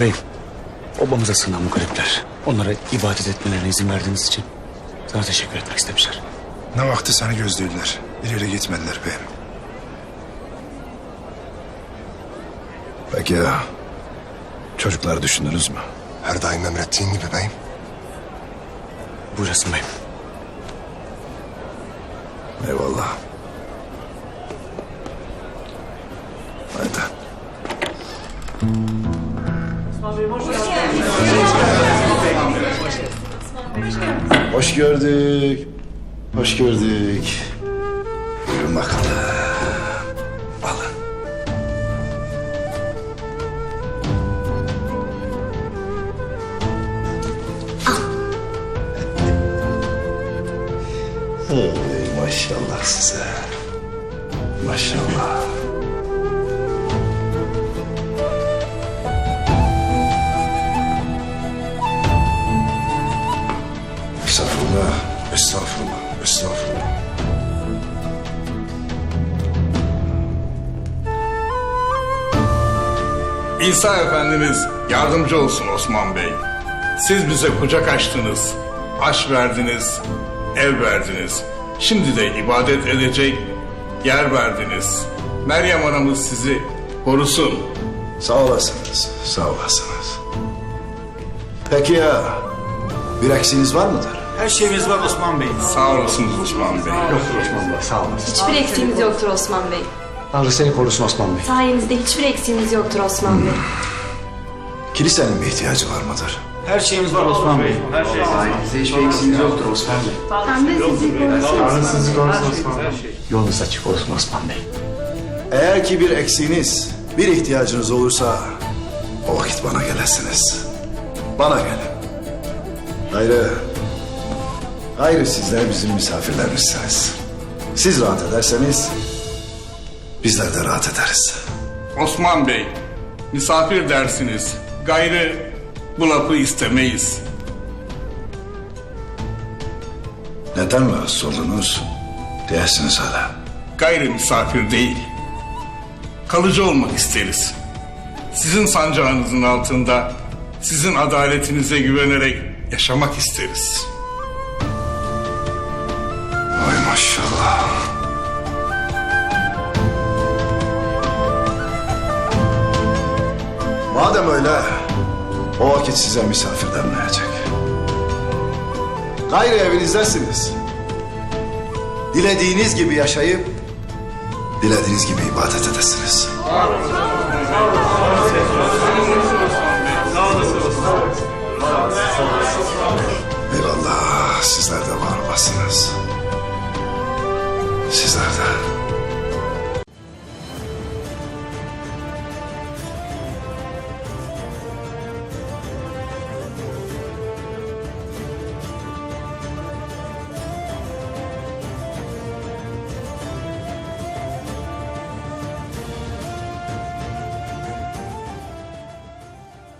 Beyim, obamıza sığınan bu garipler. Onlara ibadet etmelerine izin verdiğiniz için sana teşekkür etmek istemişler. Ne vakti seni gözlüydüler. İleri gitmediler beyim. Peki ya çocuklar düşündünüz mü? Her daim emrettiğin gibi beyim. Buyurasın beyim. Eyvallah. Haydi. Hoş gördük. Hoş gördük. Buyurun bakalım. Alın. Ey maşallah size. Maşallah. Estağfurullah. Estağfurullah. Estağfurullah. İsa Efendimiz yardımcı olsun Osman Bey. Siz bize kucak açtınız, aş verdiniz, ev verdiniz. Şimdi de ibadet edecek yer verdiniz. Meryem anamız sizi korusun. Sağ olasınız. Sağ olasınız. Peki ya bir eksiğiniz var mıdır? Her şeyimiz var Osman Bey. Sağ olasınız Osman Bey. Hiçbir eksiğimiz yoktur Osman Bey. Tanrı seni korusun Osman Bey. Sayenizde hiçbir eksiğimiz yoktur Osman Bey. Kilisenin bir ihtiyacı var mıdır? Her şeyimiz var Osman Bey. Yolunuz açık olsun Osman Bey. Eğer ki bir eksiğiniz, bir ihtiyacınız olursa o vakit bana gelesiniz. Bana gelin. Gayrı, gayrı sizler bizim misafirlerimizsiniz. Siz rahat ederseniz bizler de rahat ederiz. Osman Bey, misafir dersiniz. Gayrı bu lafı istemeyiz. Neden rahatsız oldunuz? Diyesiniz hala. Gayrı misafir değil. Kalıcı olmak isteriz. Sizin sancağınızın altında, sizin adaletinize güvenerek yaşamak isteriz. Madem öyle, o vakit size misafir denmeyecek. Gayrı evinizdesiniz. Dilediğiniz gibi yaşayıp, dilediğiniz gibi ibadet edesiniz. Eyvallah, sizler de var olasınız. Sizler de.